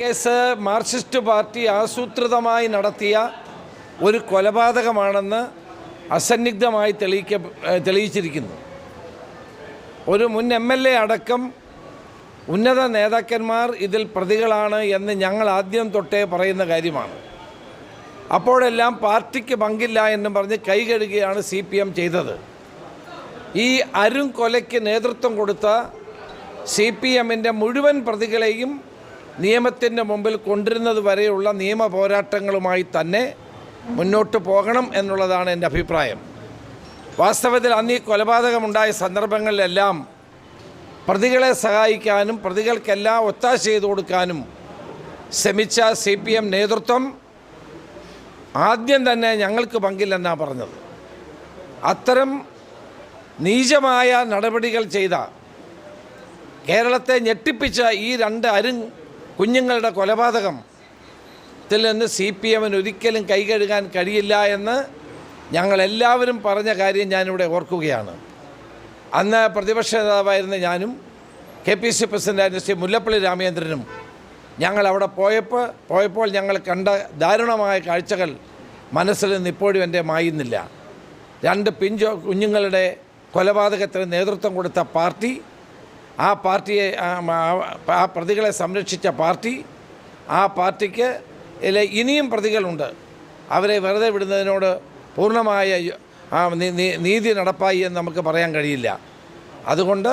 Case Marxist party ആസൂത്രിതമായി നടത്തിയ ഒരു കൊലപാതകമാണെന്ന് അസന്നിഗ്ധമായി തെളിയിക്ക തെളിയിച്ചിരിക്കുന്നു. ഒരു മുൻ എം എൽ എ അടക്കം ഉന്നത നേതാക്കന്മാർ ഇതിൽ പ്രതികളാണ് എന്ന് ഞങ്ങൾ ആദ്യം തൊട്ടേ പറയുന്ന കാര്യമാണ്. അപ്പോഴെല്ലാം പാർട്ടിക്ക് പങ്കില്ല എന്നും പറഞ്ഞ് കൈകഴുകുകയാണ് സി പി എം ചെയ്തത്. ഈ അരും കൊലയ്ക്ക് നേതൃത്വം കൊടുത്ത സി പി എമ്മിന്റെ മുഴുവൻ പ്രതികളെയും നിയമത്തിന്റെ മുമ്പിൽ കൊണ്ടിരുന്നത് വരെയുള്ള നിയമ പോരാട്ടങ്ങളുമായി തന്നെ മുന്നോട്ട് പോകണം എന്നുള്ളതാണ് എന്റെ അഭിപ്രായം. വാസ്തവത്തിൽ അന്ന് ഈ കൊലപാതകമുണ്ടായ സന്ദർഭങ്ങളിലെല്ലാം പ്രതികളെ സഹായിക്കാനും പ്രതികൾക്കെല്ലാം ഒത്താശ ചെയ്തു കൊടുക്കാനും ശ്രമിച്ച സി പി എം നേതൃത്വം ആദ്യം തന്നെ ഞങ്ങൾക്ക് പങ്കില്ലെന്നാണ് പറഞ്ഞത്. അത്തരം നീചമായ നടപടികൾ ചെയ്ത കേരളത്തെ ഞെട്ടിപ്പിച്ച ഈ രണ്ട് അരും കുഞ്ഞുങ്ങളുടെ കൊലപാതകം ത്തിൽ നിന്ന് സി പി എമ്മിന് ഒരിക്കലും കൈകഴുകാൻ കഴിയില്ല എന്ന് ഞങ്ങളെല്ലാവരും പറഞ്ഞ കാര്യം ഞാനിവിടെ ഓർക്കുകയാണ്. അന്ന് പ്രതിപക്ഷ നേതാവായിരുന്ന ഞാനും കെ പി സി പ്രസിഡന്റായിരുന്ന ശ്രീ മുല്ലപ്പള്ളി രാമചന്ദ്രനും ഞങ്ങൾ അവിടെ പോയപ്പോൾ പോയപ്പോൾ ഞങ്ങൾ കണ്ട ദാരുണമായ കാഴ്ചകൾ മനസ്സിൽ നിന്ന് ഇപ്പോഴും എന്റെ മായുന്നില്ല. രണ്ട് പിഞ്ചോ കുഞ്ഞുങ്ങളുടെ കൊലപാതകത്തിന് നേതൃത്വം കൊടുത്ത പാർട്ടി ആ പാർട്ടിയെ ആ, പ്രതികളെ സംരക്ഷിച്ച പാർട്ടി ആ പാർട്ടിക്ക് ഇനിയും പ്രതികളുണ്ട്. അവരെ വെറുതെ വിടുന്നതിനോട് പൂർണമായ നീതി നടപ്പായി എന്ന് നമുക്ക് പറയാൻ കഴിയില്ല. അതുകൊണ്ട്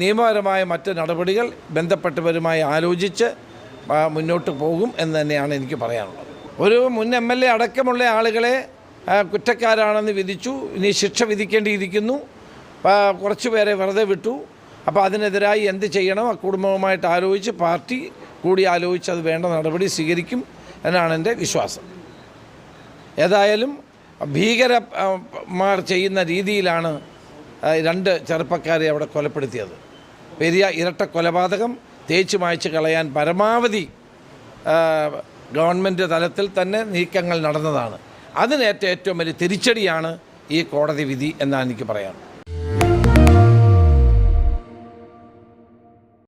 നിയമപരമായ മറ്റ് നടപടികൾ ബന്ധപ്പെട്ടവരുമായി ആലോചിച്ച് മുന്നോട്ട് പോകും എന്ന് തന്നെയാണ് എനിക്ക് പറയാനുള്ളത്. ഒരു മുൻ എം എൽ എ അടക്കമുള്ള ആളുകളെ കുറ്റക്കാരാണെന്ന് വിധിച്ചു ഇനി ശിക്ഷ വിധിക്കേണ്ടിയിരിക്കുന്നു. കുറച്ചുപേരെ കുറച്ച് പേരെ വെറുതെ വിട്ടു. അപ്പോൾ അതിനെതിരായി എന്ത് ചെയ്യണം? ആ കുടുംബവുമായിട്ട് ആലോചിച്ച് പാർട്ടി കൂടി ആലോചിച്ച് അത് വേണ്ട നടപടി സ്വീകരിക്കും എന്നാണ് എന്റെ വിശ്വാസം. ഏതായാലും ഭീകരമാർ ചെയ്യുന്ന രീതിയിലാണ് രണ്ട് ചെറുപ്പക്കാരെ അവിടെ കൊലപ്പെടുത്തിയത്. പെരിയ ഇരട്ട കൊലപാതകം തേച്ച് മായ്ച്ച് കളയാൻ പരമാവധി ഗവൺമെന്റ് തലത്തിൽ തന്നെ നീക്കങ്ങൾ നടന്നതാണ്. അതിനേറ്റ ഏറ്റവും വലിയ തിരിച്ചടിയാണ് ഈ കോടതി വിധി എന്നാണ് എനിക്ക് പറയാനുള്ളത്.